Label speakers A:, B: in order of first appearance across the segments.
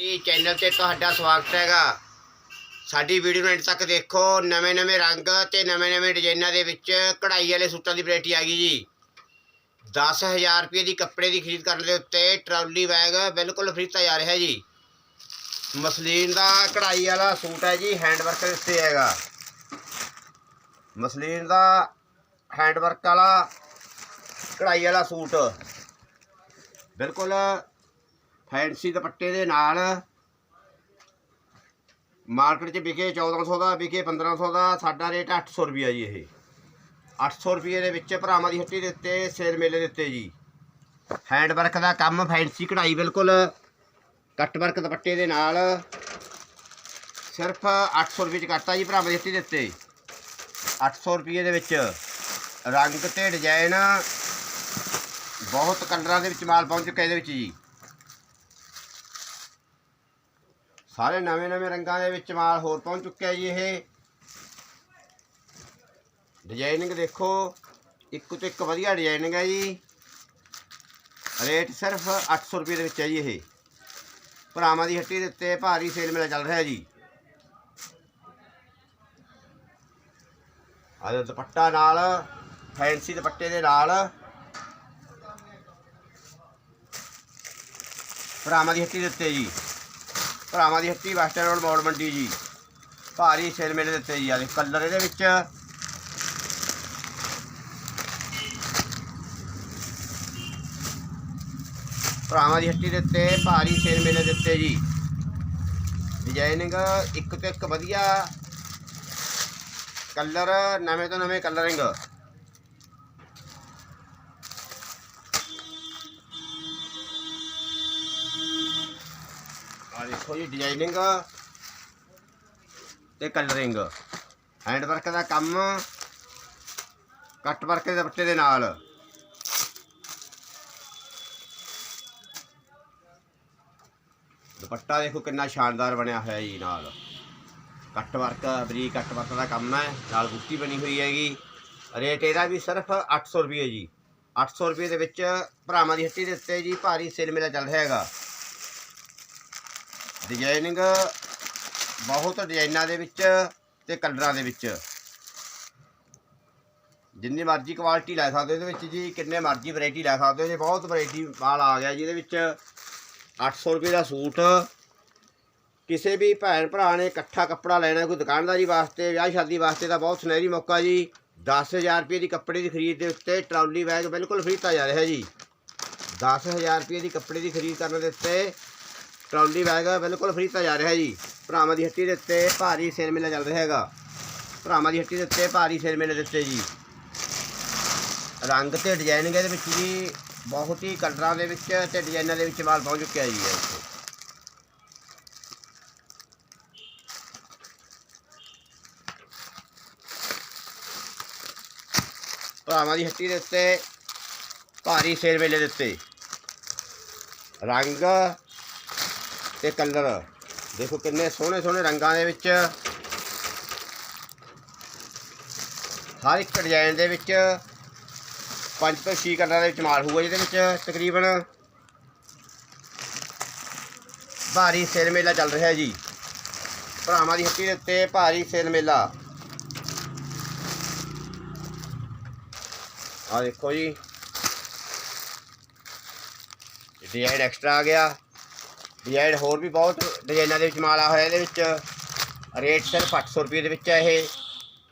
A: ਹੱਟੀ ਚੈਨਲ ਤੇ ਤੁਹਾਡਾ ਸਵਾਗਤ ਹੈਗਾ। ਸਾਡੀ ਵੀਡੀਓ ਨੂੰ ਅੰਤ ਤੱਕ ਦੇਖੋ। ਨਵੇਂ-ਨਵੇਂ ਰੰਗ ਤੇ ਨਵੇਂ-ਨਵੇਂ ਡਿਜ਼ਾਈਨਾਂ ਦੇ ਵਿੱਚ ਕਢਾਈ ਵਾਲੇ ਸੂਟਾਂ ਦੀ ਵੈਰਾਈਟੀ ਆ ਗਈ ਜੀ। 10000 ਰੁਪਏ ਦੀ ਕੱਪੜੇ ਦੀ ਖਰੀਦ ਕਰਨ ਦੇ ਉੱਤੇ ਟਰਾਲੀ ਬੈਗ ਬਿਲਕੁਲ ਫ੍ਰੀ ਦਿੱਤਾ ਜਾ ਰਿਹਾ ਜੀ। ਮਸਲੀਨ ਦਾ ਕਢਾਈ ਵਾਲਾ ਸੂਟ ਹੈ ਜੀ ਹੈਂਡ ਵਰਕ ਦੇ ਉੱਤੇ ਹੈਗਾ। ਮਸਲੀਨ ਦਾ ਹੈਂਡ ਵਰਕ ਵਾਲਾ ਕਢਾਈ ਵਾਲਾ ਸੂਟ। ਬਿਲਕੁਲ ਫੈਂਸੀ ਦੁਪੱਟੇ ਦੇ ਨਾਲ ਮਾਰਕੀਟ 'ਚ ਵਿਕੇ 1400 ਦਾ, ਵਿਕੇ 1500 ਦਾ, ਸਾਡਾ ਰੇਟ 800 ਰੁਪਿਆ ਜੀ ਇਹ। 800 ਰੁਪਏ ਦੇ ਵਿੱਚ ਭਰਾਵਾਂ ਦੀ ਹੱਟੀ ਦੇ ਉੱਤੇ, ਸੇਲ ਮੇਲੇ ਦੇ ਉੱਤੇ ਜੀ। ਹੈਂਡ ਵਰਕ ਦਾ ਕੰਮ, ਫੈਂਸੀ ਕਢਾਈ ਬਿਲਕੁਲ। ਕੱਟ ਵਰਕ ਦੁਪੱਟੇ ਦੇ ਨਾਲ। ਸਿਰਫ 800 ਰੁਪਏ ਚ ਕਰਤਾ ਜੀ ਭਰਾਵਾਂ ਦੀ ਹੱਟੀ ਦੇ ਉੱਤੇ। 800 ਰੁਪਏ ਦੇ ਵਿੱਚ ਰੰਗ ਤੇ ਡਿਜ਼ਾਈਨ ਬਹੁਤ ਕਲਰਾਂ ਦੇ ਵਿੱਚ ਮਾਲ ਪਹੁੰਚ ਚੁੱਕਾ ਇਹਦੇ ਵਿੱਚ ਜੀ। ਸਾਰੇ ਨਵੇਂ ਨਵੇਂ ਰੰਗਾਂ ਦੇ ਵਿੱਚ ਮਾਲ ਹੋਰ ਪਹੁੰਚ ਚੁੱਕਿਆ ਜੀ ਇਹ। ਡਿਜ਼ਾਈਨਿੰਗ ਦੇਖੋ, ਇੱਕ ਤੋਂ ਇੱਕ ਵਧੀਆ ਡਿਜ਼ਾਈਨਿੰਗ ਹੈ ਜੀ। ਰੇਟ ਸਿਰਫ 800 ਰੁਪਏ ਦੇ ਵਿੱਚ ਹੈ ਜੀ ਇਹ। ਭਰਾਵਾਂ ਦੀ ਹੱਟੀ ਦੇ ਉੱਤੇ ਭਾਰੀ ਸੇਲ ਮੇਲਾ ਚੱਲ ਰਿਹਾ ਜੀ। ਆਹ ਦੁਪੱਟਾ ਨਾਲ ਫੈਂਸੀ ਦੁਪੱਟੇ ਦੇ ਨਾਲ। ਭਰਾਵਾਂ ਦੀ ਹੱਟੀ ਦੇ ਉੱਤੇ ਜੀ। ਭਰਾਵਾਂ ਦੀ ਹੱਟੀ ਬੱਸ ਰੋਡ ਮੌੜ ਮੰਡੀ ਜੀ। ਭਾਰੀ ਸੇਲ ਮੇਲੇ ਦਿੱਤੇ ਜੀ ਆ ਕਲਰ ਇਹਦੇ ਵਿੱਚ। ਭਰਾਵਾਂ ਦੀ ਹੱਟੀ ਦੇ ਉੱਤੇ, ਭਾਰੀ ਸੇਲ ਮੇਲੇ ਦਿੱਤੇ ਜੀ। ਡਿਜ਼ਾਈਨਿੰਗ ਇੱਕ ਤੋਂ ਇੱਕ ਵਧੀਆ। ਕਲਰ, ਨਵੇਂ ਤੋਂ ਨਵੇਂ ਕਲਰਿੰਗ ਦੇਖੋ ਜੀ ਡਿਜ਼ਾਈਨਿੰਗ ਤੇ ਕਲਰਿੰਗ ਹੈਂਡ ਵਰਕ ਦਾ ਕੰਮ ਕੱਟ ਵਰਕ ਦੇ ਦੁਪੱਟੇ ਦੇ ਨਾਲ। ਦੁਪੱਟਾ ਦੇਖੋ ਕਿੰਨਾ ਸ਼ਾਨਦਾਰ ਬਣਿਆ ਹੋਇਆ ਜੀ ਨਾਲ। ਕੱਟ ਵਰਕ ਬਰੀਕ ਕੱਟ ਵਰਕ ਦਾ ਕੰਮ ਹੈ, ਨਾਲ ਬੁੱਟੀ ਬਣੀ ਹੋਈ ਹੈਗੀ। ਰੇਟ ਇਹਦਾ ਵੀ ਸਿਰਫ 800 ਰੁਪਏ ਜੀ। 800 ਰੁਪਏ ਦੇ ਵਿੱਚ ਭਰਾਵਾਂ ਦੀ ਹੱਟੀ ਦੇ ਉੱਤੇ ਜੀ ਭਾਰੀ ਸੇਲ ਮੇਲਾ ਚੱਲ ਰਿਹਾ ਹੈਗਾ। ਡਿਜ਼ਾਈਨਿੰਗ ਬਹੁਤ ਡਿਜ਼ਾਈਨਾਂ ਦੇ ਵਿੱਚ ਤੇ ਕਲਰਾਂ ਦੇ ਵਿੱਚ। ਜਿੰਨੀ ਮਰਜ਼ੀ ਕੁਆਲਿਟੀ ਲੈ ਸਕਦੇ ਹੋ ਇਹਦੇ ਵਿੱਚ ਜੀ, ਕਿੰਨੇ ਮਰਜ਼ੀ ਵੈਰਾਈਟੀ ਲੈ ਸਕਦੇ ਹੋ ਜੀ, ਬਹੁਤ ਵੈਰਾਈਟੀ ਮਾਲ ਆ ਗਿਆ ਜੀ ਇਹਦੇ ਵਿੱਚ। 800 ਰੁਪਏ ਦਾ ਸੂਟ। ਕਿਸੇ ਵੀ ਭੈਣ ਭਰਾ ਨੇ ਇਕੱਠਾ ਕੱਪੜਾ ਲੈਣਾ ਕੋਈ ਦੁਕਾਨਦਾਰੀ ਵਾਸਤੇ, ਵਿਆਹ ਸ਼ਾਦੀ ਵਾਸਤੇ ਤਾਂ ਬਹੁਤ ਸੁਨਹਿਰੀ ਮੌਕਾ ਜੀ। 10000 ਰੁਪਏ ਦੀ ਕੱਪੜੇ ਦੀ ਖਰੀਦ ਦੇ ਉੱਤੇ ਟਰਾਲੀ ਬੈਗ ਬਿਲਕੁਲ ਫ੍ਰੀ ਦਿੱਤਾ ਜਾ ਰਿਹਾ ਜੀ। 10000 ਰੁਪਏ ਦੀ ਕੱਪੜੇ ਦੀ ਖਰੀਦ ਕਰਨ ਦੇ ਉੱਤੇ ਟਰਾਲੀ ਬੈਗ ਬਿਲਕੁਲ ਫ੍ਰੀ ਦਿੱਤਾ ਜਾ ਰਿਹਾ ਜੀ। ਭਰਾਵਾਂ ਦੀ ਹੱਟੀ ਦੇ ਉੱਤੇ ਭਾਰੀ ਸੇਲ ਮੇਲਾ ਚੱਲ ਰਿਹਾ ਹੈਗਾ। ਭਰਾਵਾਂ ਦੀ ਹੱਟੀ ਦੇ ਉੱਤੇ ਭਾਰੀ ਸੇਲ ਮੇਲੇ ਦੇ ਉੱਤੇ ਜੀ। ਰੰਗ ਤੇ ਡਿਜ਼ਾਈਨਿੰਗ ਇਹਦੇ ਵਿੱਚ ਜੀ ਬਹੁਤ ਹੀ ਕਲਰਾਂ ਦੇ ਵਿੱਚ ਤੇ ਡਿਜ਼ਾਈਨਾਂ ਦੇ ਵਿੱਚ ਮਾਲ ਪਹੁੰਚ ਚੁੱਕਿਆ ਜੀ ਇਹ ਭਰਾਵਾਂ ਦੀ ਹੱਟੀ ਦੇ ਉੱਤੇ ਭਾਰੀ ਸੇਲ ਮੇਲੇ ਦੇ ਉੱਤੇ। ਰੰਗ ਤੇ ਕਲਰ। ਦੇਖੋ ਕਿੰਨੇ ਸੋਹਣੇ ਸੋਹਣੇ ਰੰਗਾਂ ਦੇ ਵਿੱਚ। ਹਰ ਇੱਕ ਡਿਜ਼ਾਈਨ ਦੇ ਵਿੱਚ ਪੰਜ ਤੋਂ ਛੇ ਕਲਰਾਂ ਦੇ ਵਿੱਚ ਮਾਲ ਹੋਊਗਾ ਜਿਹਦੇ ਵਿੱਚ ਤਕਰੀਬਨ ਭਾਰੀ ਸੇਲ ਮੇਲਾ ਚੱਲ ਰਿਹਾ ਜੀ। ਭਰਾਵਾਂ ਦੀ ਹੱਟੀ ਦੇ ਉੱਤੇ ਭਾਰੀ ਸੇਲ ਮੇਲਾ। ਆ ਦੇਖੋ ਜੀ। ਡਿਜ਼ਾਈਨ ਐਕਸਟਰਾ ਆ ਗਿਆ। ਡਿਜ਼ਾਈਨ ਹੋਰ ਵੀ ਬਹੁਤ ਡਿਜ਼ਾਈਨਾਂ ਦੇ ਵਿੱਚ ਮਾਲ ਆ ਹੋਇਆ, ਇਹਦੇ ਵਿੱਚ ਰੇਟ ਸਿਰਫ 800 ਰੁਪਏ ਦੇ ਵਿੱਚ ਹੈ ਇਹ।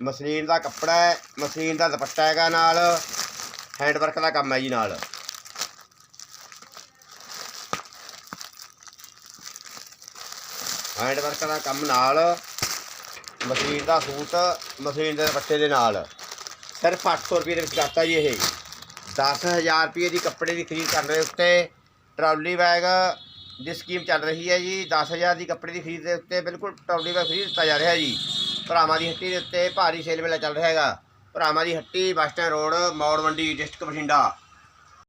A: ਮਸਲੀਨ ਦਾ ਕੱਪੜਾ ਹੈ ਮਸਲੀਨ ਦਾ ਦੁਪੱਟਾ ਹੈਗਾ ਨਾਲ ਹੈਂਡ ਵਰਕ ਦਾ ਕੰਮ ਹੈ ਜੀ ਨਾਲ। ਹੈਂਡ ਵਰਕ ਦਾ ਕੰਮ ਨਾਲ, ਮਸ਼ੀਨ ਦਾ ਸੂਟ, ਮਸ਼ੀਨ ਦੇ ਦੁਪੱਟੇ ਦੇ ਨਾਲ। ਸਿਰਫ 800 ਰੁਪਏ ਦੇ ਵਿੱਚ ਕਰਤਾ ਜੀ ਇਹ। 10000 ਰੁਪਏ ਦੀ ਕੱਪੜੇ ਦੀ ਖਰੀਦ ਕਰਨ ਦੇ ਉੱਤੇ, ਟਰਾਲੀ ਬੈਗ ਦੀ ਸਕੀਮ ਚੱਲ ਰਹੀ ਹੈ ਜੀ। 10000 ਦੀ ਕੱਪੜੇ ਦੀ ਖਰੀਦ ਦੇ ਉੱਤੇ ਬਿਲਕੁਲ ਟਰਾਲੀ ਬੈਗ ਫ੍ਰੀ ਦਿੱਤਾ ਜਾ ਰਿਹਾ ਜੀ। ਭਰਾਵਾਂ ਦੀ ਹੱਟੀ ਦੇ ਉੱਤੇ ਭਾਰੀ ਸੇਲ ਮੇਲਾ ਚੱਲ ਰਿਹਾ ਹੈਗਾ। ਭਰਾਵਾਂ ਦੀ ਹੱਟੀ, bus stand road, Maur Mandi, district Bathinda.